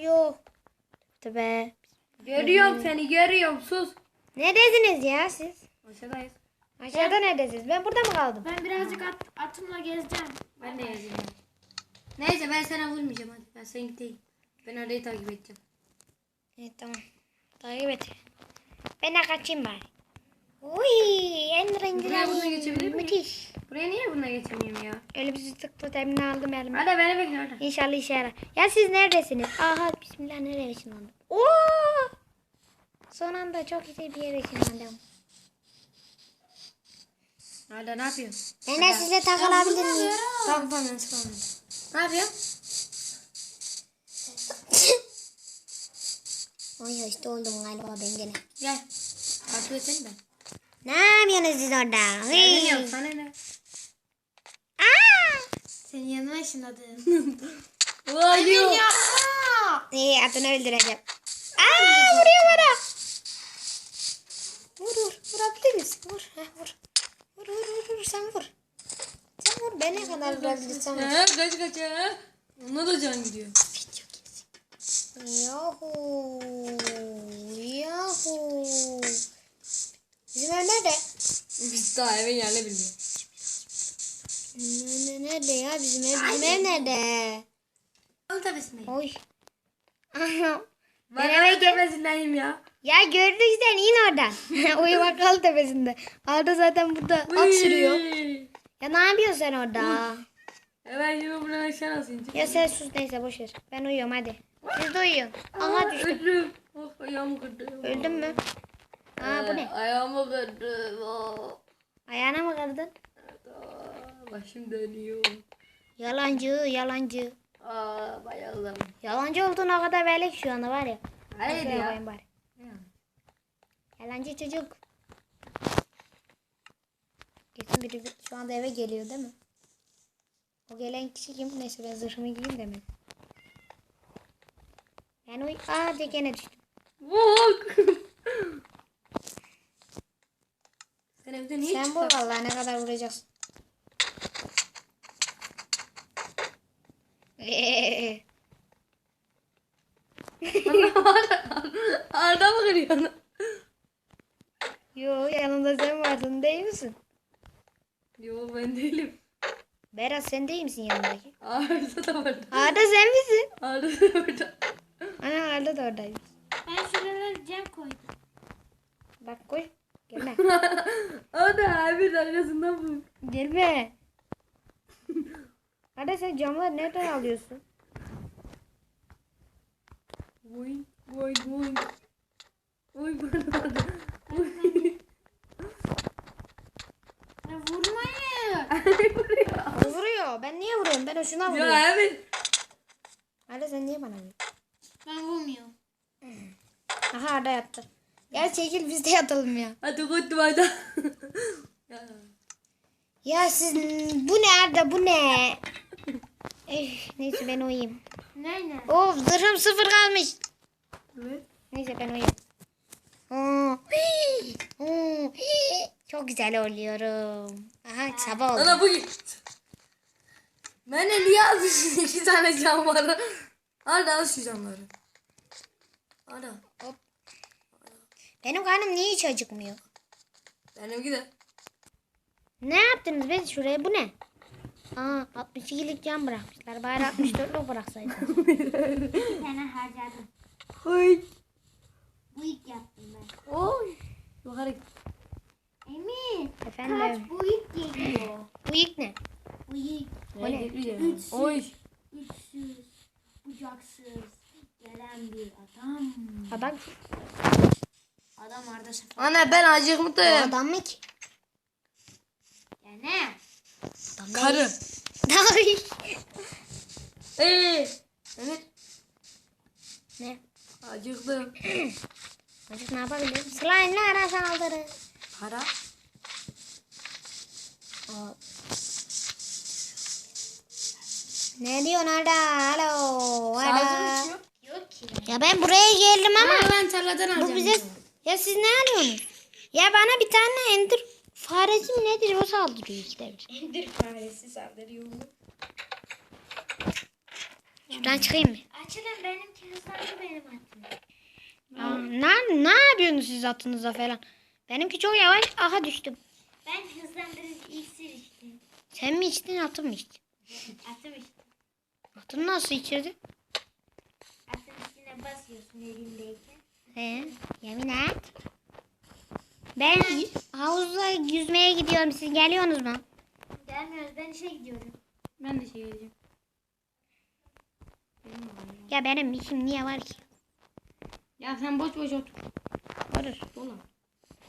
Yok. Be. Görüyorum seni görüyorum sus. Neredesiniz ya siz? Aşağıdayız. Aşağıda neredesiniz? Ben burada mı kaldım? Ben birazcık at, atımla gezeceğim. Ben de yazayım. Neyse ben sana vurmayacağım hadi. Ben sen gideyim. Ben orayı takip edeceğim. Evet tamam. Takip et. Ben de kaçayım bari. Uy, en renkli. Buraya bununla geçebilir miyim? Müthiş. Buraya niye bununla geçemiyorum ya? Öyle bir tıklı temini aldım elime. Hadi beni bekle orada. İnşallah işe yarar. Ya siz neredesiniz? Aha bismillah nereye ışınlandım? Oo! Son anda çok güzel bir yere ışınlandım. Hadi ne yapıyorsun? De size takılabilir miyim? Tamam tamam ben sıkılmadım. Ne yapıyorsun? Oy hasta oldum galiba ben gene. Gel. Takip etsene ben. Ne yapıyorsunuz siz orada? Senin Hıy. yok sana ne? Aa! Senin yanına ışınladım. Vay yok. İyi atını öldüreceğim. Aa vuruyor bana. Vur vur. Vurabilir misin? Vur. Heh, vur. Vur vur vur vur. Sen vur. Sen vur. Ben ne kadar vurabilirsem vur. Ha, kaç kaç ha. Ona da can gidiyor. Yahu. Yahu. Bizim ev nerede? Biz daha evin yerini bilmiyoruz. Ne, ne, nerede ya bizim ev? Bizim ev nerede? Al tepesindeyim. Oy. Ben eve tepesindeyim ya. ya gördüysen in oradan. Uyumak kal tepesinde. Arda zaten burada at sürüyor. Ya ne yapıyorsun sen orada? Evet şimdi buradan aşağı nasıl ineceğim? Ya sen sus neyse boş ver. Ben uyuyorum hadi. Siz de uyuyun. Aha düştüm. Öldüm. Oh ayağımı kırdım. Öldün mü? Aa bu Ee, ne? Ayağımı kırdım. Oh. Ayağına mı kırdın? Aa, Başım dönüyor. Yalancı yalancı. Aa bayıldım. Yalancı olduğuna kadar belli şu anda var ya. Hayır Şuraya ya. bari. Yalancı çocuk. Kesin biri şu anda eve geliyor değil mi? O gelen kişi kim? Neyse ben zırhımı giyeyim de mi? Ben uy... Aa gene düştüm. Bak. Sen evde niye Sen çıktın? vallahi ne kadar vuracaksın. Arda mı kırıyorsun? Yo yanında sen vardın değil misin? Yo ben değilim. Berat sen değil misin yanındaki? Arda da burada. Arda sen misin? Arda da burada. Ana Arda da oradaymış. Ben şuralara cam koydum. Bak koy. Gelme. Da abinin arkasından bu. Gelme. Arda sen camları nereden alıyorsun? Oy oy oy. Oy burada. Oy. Ya vurmayın. Vuruyor. Ben niye vuruyorum? Ben o şuna vuruyorum. Ya abi. Arda sen niye bana vuruyorsun? Ben vurmuyorum. Aha Arda yattı. Gel çekil biz de yatalım ya. Hadi koydum hadi. Ya. Ya siz bu ne Arda bu ne? Eh, neyse ben uyuyayım. Ne ne? Of zırhım sıfır kalmış. Evet. Neyse ben uyuyayım. Oo, hii, oo, hii. Çok güzel oluyorum. Aha sabah oldu. Ana bu git. Ben de niye almışsın iki tane cam var? Arda al şu camları. Arda. Benim karnım niye hiç acıkmıyor? Benimki de. Ne yaptınız be şuraya bu ne? Aa 62'lik cam bırakmışlar. Bari 64'lük bıraksaydı. Bir tane harcadım. Oy. Bu ilk yaptım ben. Oy. Yukarı git. Emin. Efendim Kaç bu ilk geliyor. bu ilk ne? Bu ilk. O ne? Üç. Oy. Güçsüz. Bucaksız. Gelen bir adam. Adam, Adam Arda Şafak. Ana ben o acıkmıştım. adam mı ki? Ya ne? Adam Karı. değil. Eee. Evet. ne? Acıktım. Çocuk ne yapabilir? Slime'lara saldırı. Para. O- Ne diyorsun Arda? Alo. Arda. Yok ki. Ya ben buraya geldim ama. Ama ben tarladan alacağım. Bu bize... Ya siz ne alıyorsunuz? Ya bana bir tane ender faresi mi nedir o saldırıyor bir. Endir faresi saldırıyor. Şuradan çıkayım mı? Açılın benimki hızlandı benim atım. Aa, ne, ne yapıyorsunuz siz atınıza falan? Benimki çok yavaş. Aha düştüm. Ben hızlandırıcı iksir içtim. Sen mi içtin atım mı içtin? Atım içtim. Atını nasıl içirdin? Atın üstüne basıyorsun elindeyken. He, yemin et. Ben havuzda yüzmeye gidiyorum. Siz geliyorsunuz mu? Gelmiyoruz ben işe gidiyorum. Ben de şey geleceğim. Ya benim işim niye var ki? Ya sen boş boş otur. Olur. Dolan.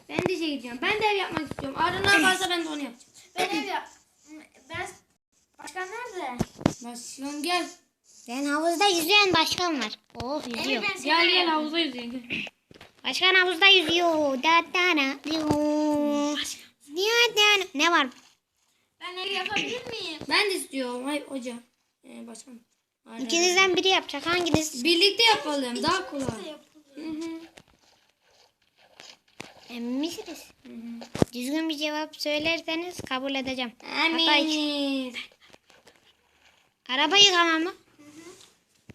Ben de şey gideceğim. Ben de ev yapmak istiyorum. Arda ne yaparsa ben de onu yapacağım. Ben ev yap. Ben... Başkan nerede? Başkan gel. Ben havuzda yüzüyen başkan var. Oh yüzüyor. Seni Gel gel havuza yüzeyim. Gel. Başkan havuzda yüzüyor. Da da da diyor. Ne var? Ben ev yapabilir miyim? Ben de istiyorum. Hayır hocam. Ee, başkan. Arda. İkinizden biri yapacak. Hanginiz? Birlikte yapalım. Daha kolay. Hı hı. Emin misiniz? Düzgün bir cevap söylerseniz kabul edeceğim. Hatta Eminiz. araba yıkama mı?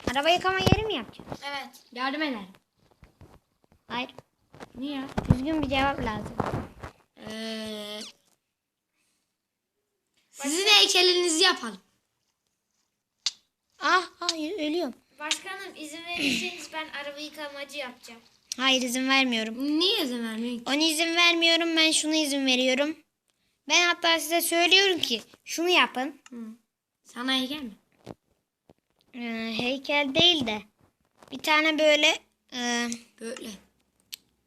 Araba yıkama yeri mi yapacağız? Evet. Yardım eder. Hayır. Niye? Düzgün bir cevap lazım. Ee, sizin heykelinizi yapalım. Ah, ah ölüyorum. Başkanım izin verirseniz ben araba yıkamacı yapacağım. Hayır izin vermiyorum. Niye izin vermiyorsun? Ona izin vermiyorum. Ben şunu izin veriyorum. Ben hatta size söylüyorum ki şunu yapın. Hı. Sana heykel mi? Ee, heykel değil de bir tane böyle e, Böyle.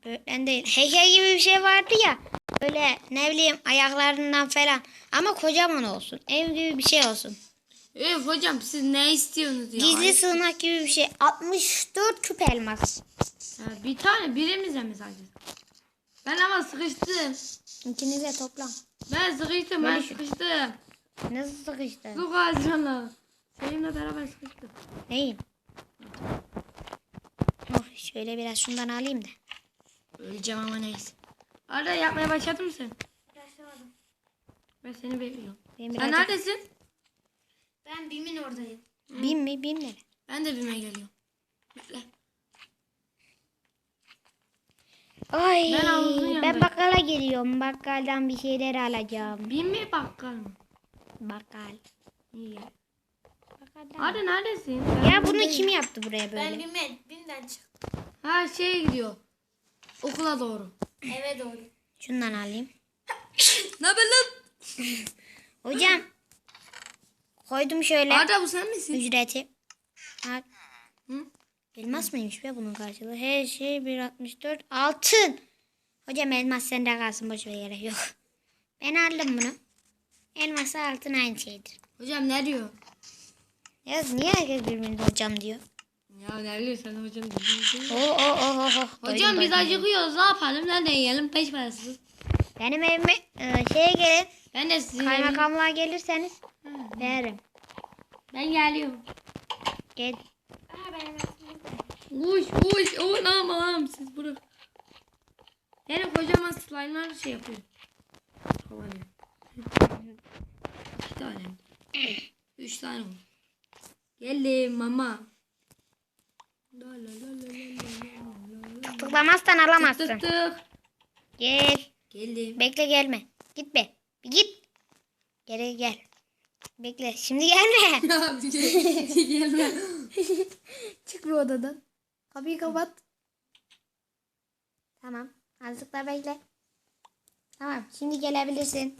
böyle değil. Heykel gibi bir şey vardı ya. Böyle ne bileyim ayaklarından falan. Ama kocaman olsun. Ev gibi bir şey olsun. Evet hocam siz ne istiyorsunuz ya? Gizli sığınak gibi bir şey. 64 küp elmas. Ha, bir tane birimize mi sadece? Ben ama sıkıştım. İkinize toplam. Ben sıkıştım ben Böyle sıkıştım. Nasıl sıkıştı? Su gazcana. Seninle beraber sıkıştım. Neyim? Oh, şöyle biraz şundan alayım da. Öleceğim ama neyse. Arda yapmaya başladın mı sen? Başlamadım. Ben seni bekliyorum. Benim Sen birazcık- neredesin? Ben BİM'in oradayım. Bin mi? Bin mi? Ben de BİM'e geliyorum. Bekle. Ay, Ben havuzun ben, yanındayım. bakkala geliyorum. Bakkaldan bir şeyler alacağım. BİM mi bakkal mı? Bakkal. İyi. Arda neredesin? Ya bunu kim yaptı buraya Ben böyle? BİM'e, BİM'den çıktım. Ha şey gidiyor. Okula doğru. Eve doğru. Şundan alayım. Ne haber lan? Hocam. Koydum şöyle Arda bu sen misin? ücreti. Ha, Hı? elmas mıymış be bunun karşılığı? Her şey 1.64 altın. Hocam elmas sende kalsın boş ver gerek yok. Ben aldım bunu. Elmasla altın aynı şeydir. Hocam ne diyor? Ya niye herkes birbirine hocam diyor? Ya ne diyor sen hocam diyorsun. Oo oo oo oo. oo. Hocam Doydum, biz doydum. acıkıyoruz ne yapalım? Nereden yiyelim? Peş parasız. Benim evime e, şeye gelin. Ben de sizin Kaymakamlığa gelirseniz Ha, veririm. Ben geliyorum. Gel. Uş uş o aman siz bırak. Benim kocaman slime'lar şey yapıyor. Kovalıyor. İki tane. Üç tane oldu. Geldim mama. La la la la la la la la. Tıklamazsan Tık alamazsın. tık tık. Gel. Geldim. Bekle gelme. Git be. Bir git. Geri gel. Bekle. Şimdi gelme. Gelme. Çık bu odadan. Kapıyı kapat. Tamam. Azıcık da bekle. Tamam. Şimdi gelebilirsin.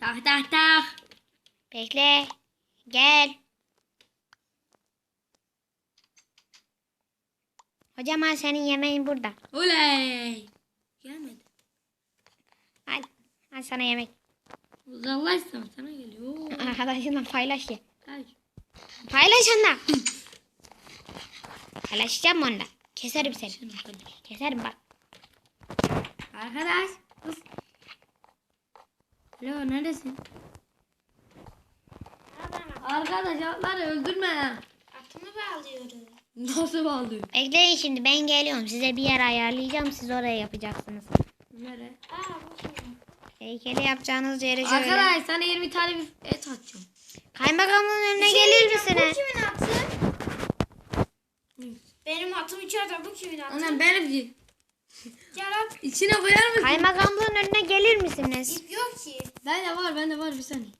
Tak tak tak. Bekle. Gel. Hocam al senin yemeğin burada. Oley. Gelmedi. Al. Al sana yemek. Uzaklaşsam sana geliyor. Arkadaşınla paylaş ye. kaç. Paylaş onunla. Paylaşacağım onunla. Keserim seni. Paylaş. Keserim bak. Arkadaş. Kız. Alo neredesin? Arkadaş atları öldürme. atımı bağlıyorum. Nasıl bağlıyor? Bekleyin şimdi ben geliyorum. Size bir yer ayarlayacağım. Siz oraya yapacaksınız. Nere? Aa bu kim? Heykeli yapacağınız yere şöyle. Arkadaş sana 20 tane bir et atacağım. Kaymakamlığın önüne şey gelir misiniz? Bu kimin atı? Benim atım içeride bu kimin atı? Anam benim değil. Gel at. İçine koyar mısın? Kaymakamlığın önüne gelir misiniz? İp yok ki. Bende var bende var bir saniye.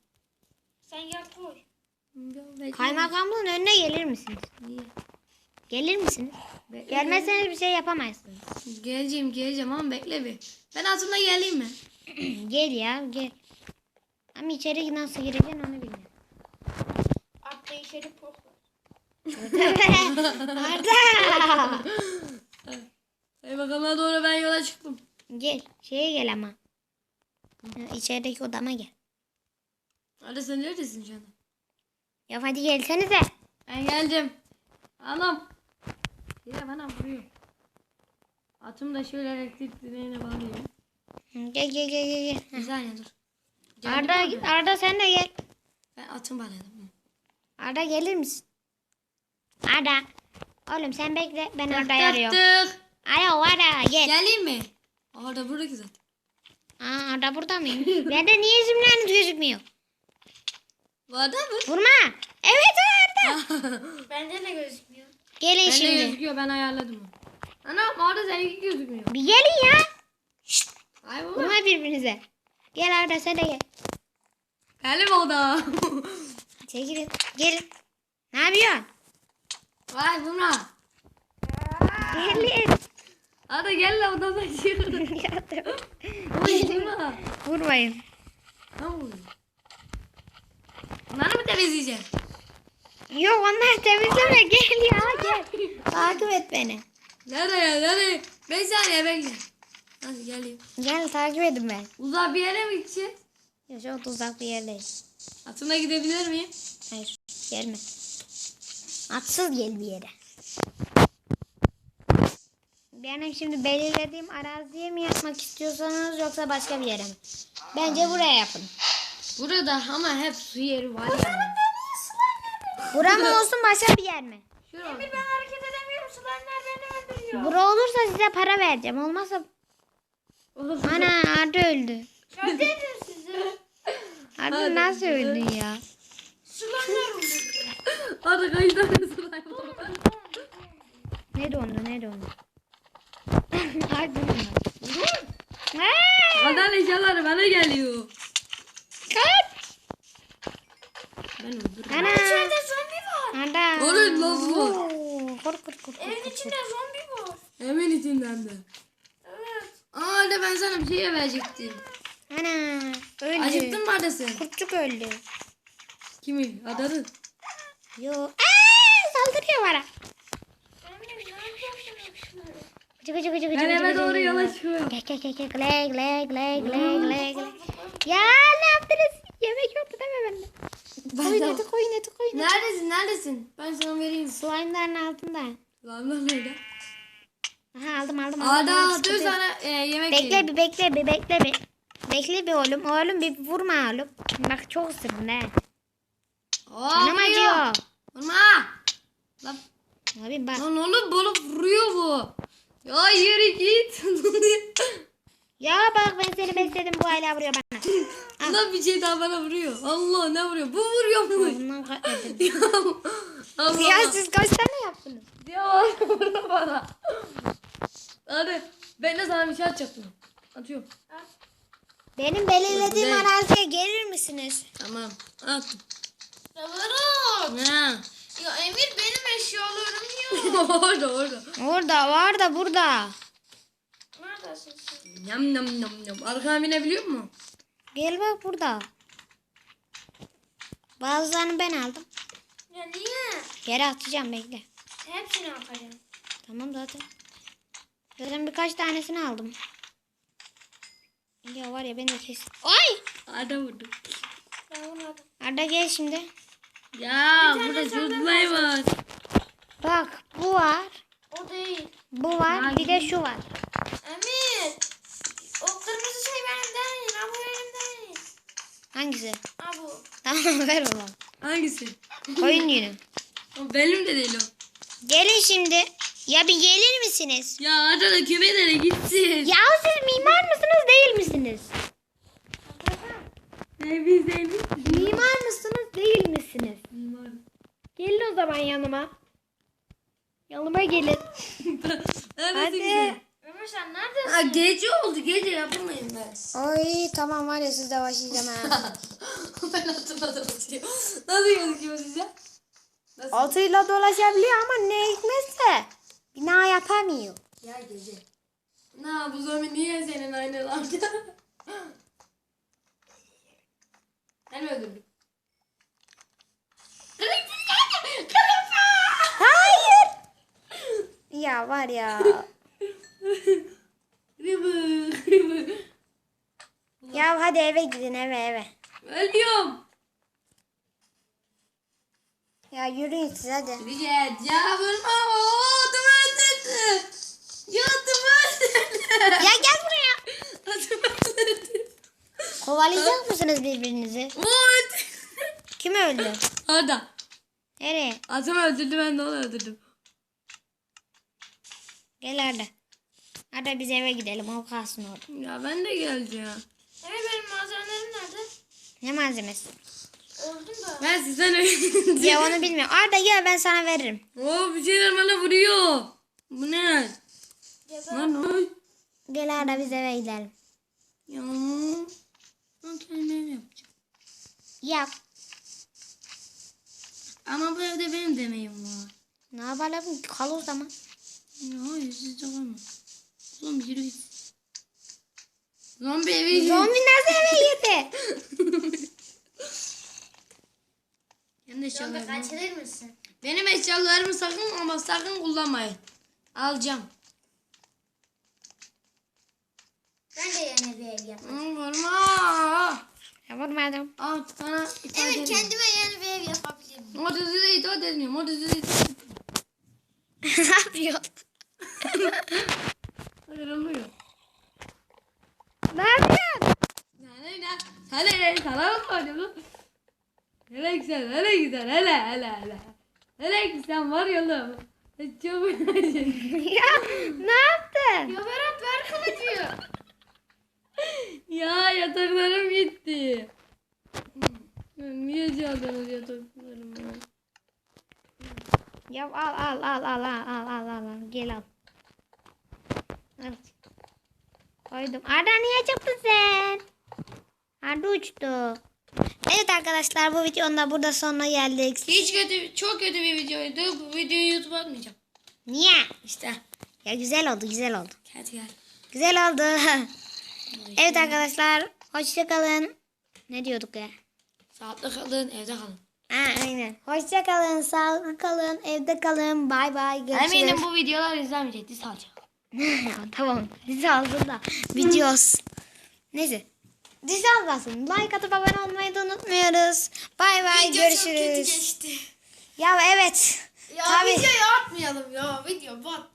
Sen gel koy. Kaymakamlığın önüne gelir misiniz? Niye? Gelir misiniz? Gelmezseniz bir şey yapamazsınız. Geleceğim geleceğim ama bekle bir. Ben atımla geleyim mi? gel ya gel. Ama içeri nasıl gireceksin onu bilmiyorum. At da içeri pokla. Arda. Hey bakalım doğru ben yola çıktım. gel. Şeye gel ama. İçerideki odama gel. Hadi sen neredesin anda? Ya hadi gelsenize. Ben geldim. Anam. Ya bana vuruyor. Atım da şöyle elektrik direğine bağlayayım. Gel gel gel gel. gel. Bir saniye dur. Geldim Arda, abi. Arda sen de gel. Ben atım bağladım. Arda gelir misin? Arda. Oğlum sen bekle ben tık arıyorum. tık. Alo Arda gel. Geleyim mi? Orada burada ki zaten. Aa, Arda burada mıyım? Bende niye isimleriniz gözükmüyor? Vardı mı? Vurma. Evet Arda. Bende de gözükmüyor. Gelin Bende şimdi. gözüküyor ben ayarladım onu. Anam orada seninki gözükmüyor. Bir gelin ya. Ay baba. Vurma birbirinize. Gel Arda sen de gel. Benim o da. Çekilin. Gelin. Ne yapıyorsun? Vay buna. Gelin. Hadi gel la odadan çık. Vay buna. Vurmayın. Ne oluyor? Bunları mı temizleyeceğim? Yok onlar temizleme. Gel ya gel. Takip et beni. Nereye nereye? Beş saniye bekle. Hadi geleyim. Gel takip edin beni. Uzak bir yere mi gideceğiz? Ya çok uzak bir yerdeyiz. Atına gidebilir miyim? Hayır gelme. Atsız gel bir yere. Benim şimdi belirlediğim araziye mi yapmak istiyorsanız yoksa başka bir yere mi? Bence buraya yapın. Burada ama hep su yeri var yani. Bura mı olsun başka bir yer mi? Şurada. Ben hareket edemiyorum. Sulanlar beni öldürüyor. Bura olursa size para vereceğim. Olmazsa ana Arda öldü. Neredeydim sizi? Arda Hadi nasıl güzel. öldün ya? Sulanlar öldürdü. Hadi kaç tane slime var? Ne dondu ne dondu? Arda dondu. Aa! Adam eşyaları bana geliyor. Kaç! Ben öldürürüm. Ana! İçeride zombi var. Arda. Orada nasıl var? Kur kur. kur. Evin içinde zombi var. Hemen içinden de. Evet. Aa de ben sana bir şey verecektim. Ana öldü. Acıktın mı Arda sen? Kurtçuk öldü. Kimin? Adanın. Yo. Aa, saldırıyor bana. Gıcı gıcı gıcı gıcı Ben eve doğru yola çıkıyorum. Gel gel gel gel. Gley gley gley gley gley. Ya ne yaptınız? Yemek yoktu değil mi bende? Koyun eti koyun eti koyun eti. Neredesin? Neredesin? Ben sana vereyim. Slime'ların altında. Lan nerede? Aha aldım aldım. aldım, aldım, Ada dur sana e, yemek Bekle vereyim. bir bekle bir bekle bir. Bekle bir oğlum. Oğlum bir vurma oğlum. Bak çok ısırdın he. Aa, Canım acıyor. Vurma. Lan, Abi bak. lan oğlum bana vuruyor bu. Ya yürü git. Ya bak ben seni besledim bu hala vuruyor bana. Lan bir şey daha bana vuruyor. Allah ne vuruyor? Bu vuruyor mu? Bundan kaçmadım. Ya, Allah. ya siz kaç tane yaptınız? Ya vurma bana. Hadi ben de sana bir şey atacaktım. Atıyorum. Benim belirlediğim Ne? araziye gelir misiniz? Tamam. Attım. Yavrum. Ha. Ya Emir benim eşyalarım yok. orada orada. Orada var da burada. Yam yam yam yam. Arkana binebiliyor musun? Gel bak burada. Bazılarını ben aldım. Ya niye? Yere atacağım bekle. Hepsini yapacağım. Tamam zaten. Zaten birkaç tanesini aldım. Ya var ya ben de kes. Ay! Arda vurdu. Ben bunu aldım. Arda gel şimdi. Ya burada çocuklar var. Bak bu var. O değil. Bu var. Bir de şu var. Emir. O kırmızı şey benim değil. Ha bu benim değil. Hangisi? Ha bu. Tamam ver onu. Hangisi? Koyun yünü. O benim de değil o. Gelin şimdi. Ya bir gelir misiniz? Ya Arda da kümelere gitsin. Ya siz mimar mısınız değil misiniz? Ne biz değil Mimar mısınız değil misiniz? Var. Gelin o zaman yanıma. Yanıma gelin. Hadi. Sen neredesin? Ha, gece oldu gece yapamayın ben. Ay tamam var ya sizde başlayacağım ha. ben hatırladım. Nasıl gözüküyor size? Nasıl? Altıyla dolaşabiliyor ama ne hikmetse bina yapamıyor. Ya gece. Na bu zombi niye senin aynalarda? ben mi öldürdüm? Hayır. Ya var ya. Rıbı, rıbı. ya hadi eve gidin eve eve. Ölüyorum. Ya yürüyün siz hadi. Rica ya vurma. Oo, adımı öldürdü. Ya adımı öldürdü. Ya gel buraya. Adımı öldürdü. Kovalayacak mısınız birbirinizi? Oo, öldü. Kim öldü? Arda. Nereye? Adımı öldürdü ben de onu öldürdüm. Gel Arda. Arda biz eve gidelim o kalsın orada. Ya ben de geleceğim. Evet nerede? Ne malzemesi? Öldüm da. Ben sizden öldüm. Ya onu bilmiyorum. Arda gel ben sana veririm. Oo bir şeyler bana vuruyor. Bu ne? Geber. Lan oy. Gel Arda biz eve gidelim. Ya. Ben kendim ev yapacağım. Yap. Ama bu evde benim demeğim var. Ne yapalım? Kal o zaman. Ya hayır sizde kalma. Zombi yürü git. Zombi evi Zombi nasıl eve girdi? Kendi Zombi eşyalarımı. kaçırır mısın? Benim eşyalarımı sakın ama sakın kullanmayın. Alacağım. Ben de yeni bir ev yapayım. Hı, Vurma. Ya vurmadım. Al sana itaat Evet edeyim. kendime yeni bir ev yapabilirim. O diziyi itaat etmiyorum. O diziyi itaat ne yapıyor? Hayır oluyor. Ne yapıyorsun? Yani ne? Hele hele sana mı söylüyorum? Hele güzel, hele güzel, hele hele hele. Hele güzel var ya oğlum. Çok ya ne yaptın? Ya Berat ver kılıcı. Ya yataklarım gitti. Niye çaldınız yataklarımı? Ya al al al al al al al al gel al. Al. Koydum. Arda niye çıktın sen? Arda uçtu. Evet arkadaşlar bu videonun da burada sonuna geldik. Hiç kötü, çok kötü bir videoydu. Bu videoyu YouTube'a atmayacağım. Niye? İşte. Ya güzel oldu güzel oldu. Hadi gel. Güzel oldu. evet arkadaşlar hoşçakalın. Ne diyorduk ya? Sağlıklı kalın, evde kalın. Ha, aynen. Hoşça kalın, sağlıklı kalın, evde kalın. Bay bay. Görüşürüz. Eminim bu videolar izlenmeyecek. Diz alacağım. tamam. Dizi alsın da. Videos. Neyse. Dizi almasın. Like atıp abone olmayı da unutmuyoruz. Bay bay. Video çok kötü Görüşürüz. geçti. Ya evet. Ya Tabii. videoyu atmayalım ya. Video bat.